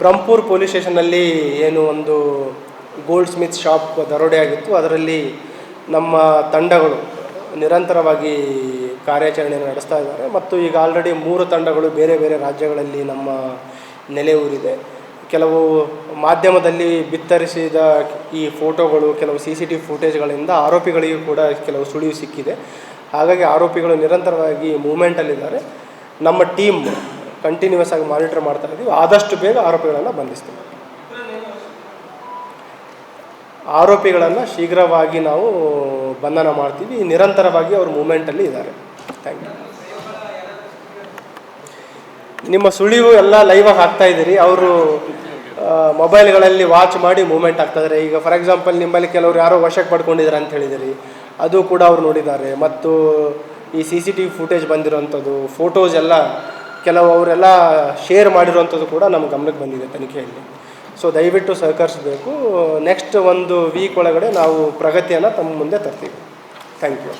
Brahmapur police ಸ್ಟೇಷನಲ್ಲಿ ಏನು ಒಂದು gold Smith shop ದರೋಡೆ ಆಗಿತ್ತು. ಅದರಲ್ಲಿ ನಮ್ಮ ತಂಡಗಳು ನಿರಂತರವಾಗಿ ಕಾರ್ಯಾಚರಣೆಯನ್ನು ನಡೆಸ್ತಾ ಇದ್ದಾರೆ. ಮತ್ತು ಈಗ ಆಲ್ರೆಡಿ ಮೂರು ತಂಡಗಳು ಬೇರೆ ಬೇರೆ ರಾಜ್ಯಗಳಲ್ಲಿ ನಮ್ಮ ನೆಲೆ ಊರಿದೆ ಕೆಲವು ಮಾಧ್ಯಮದಲ್ಲಿ ಬಿತ್ತರಿಸಿದ ಈ ಫೋಟೋಗಳು, ಕೆಲವು ಸಿ ಸಿ ಟಿ ಫುಟೇಜ್ಗಳಿಂದ ಆರೋಪಿಗಳಿಗೂ ಕೂಡ ಕೆಲವು ಸುಳಿವು ಸಿಕ್ಕಿದೆ. ಹಾಗಾಗಿ ಆರೋಪಿಗಳು ನಿರಂತರವಾಗಿ ಮೂಮೆಂಟಲ್ಲಿದ್ದಾರೆ ನಮ್ಮ ಟೀಮ್ ಕಂಟಿನ್ಯೂಸ್ ಆಗಿ ಮಾನಿಟರ್ ಮಾಡ್ತಾ ಇದ್ದೀವಿ ಆದಷ್ಟು ಬೇಗ ಆರೋಪಿಗಳನ್ನು ಬಂಧಿಸ್ತೀವಿ. ಆರೋಪಿಗಳನ್ನು ಶೀಘ್ರವಾಗಿ ನಾವು ಬಂಧನ ಮಾಡ್ತೀವಿ. ನಿರಂತರವಾಗಿ ಅವರು ಮೂಮೆಂಟಲ್ಲಿ ಇದ್ದಾರೆ. ಥ್ಯಾಂಕ್ ಯು ನಿಮ್ಮ ಸುಳಿವು ಎಲ್ಲ ಲೈವಾಗಿ ಹಾಕ್ತಾ ಇದ್ದೀರಿ. ಅವರು ಮೊಬೈಲ್ಗಳಲ್ಲಿ ವಾಚ್ ಮಾಡಿ ಮೂಮೆಂಟ್ ಆಗ್ತಾ ಇದ್ದಾರೆ. ಈಗ ಫಾರ್ ಎಕ್ಸಾಂಪಲ್ ನಿಮ್ಮಲ್ಲಿ ಕೆಲವರು ಯಾರೋ ವಶಕ್ಕೆ ಪಡ್ಕೊಂಡಿದ್ದಾರೆ ಅಂತ ಹೇಳಿದಿರಿ ಅದು ಕೂಡ ಅವ್ರು ನೋಡಿದ್ದಾರೆ. ಮತ್ತು ಈ C C T V footage ಬಂದಿರೋವಂಥದ್ದು photos ಎಲ್ಲ ಕೆಲವು ಅವರೆಲ್ಲ ಶೇರ್ ಮಾಡಿರುವಂಥದ್ದು ಕೂಡ ನಮ್ಮ ಗಮನಕ್ಕೆ ಬಂದಿದೆ ತನಿಖೆಯಲ್ಲಿ. ಸೊ ದಯವಿಟ್ಟು ಸಹಕರಿಸಬೇಕು. ನೆಕ್ಸ್ಟ್ ಒಂದು ವೀಕ್ ಒಳಗಡೆ ನಾವು ಪ್ರಗತಿಯನ್ನು ತಮ್ಮ ಮುಂದೆ ತರ್ತೀವಿ. Thank you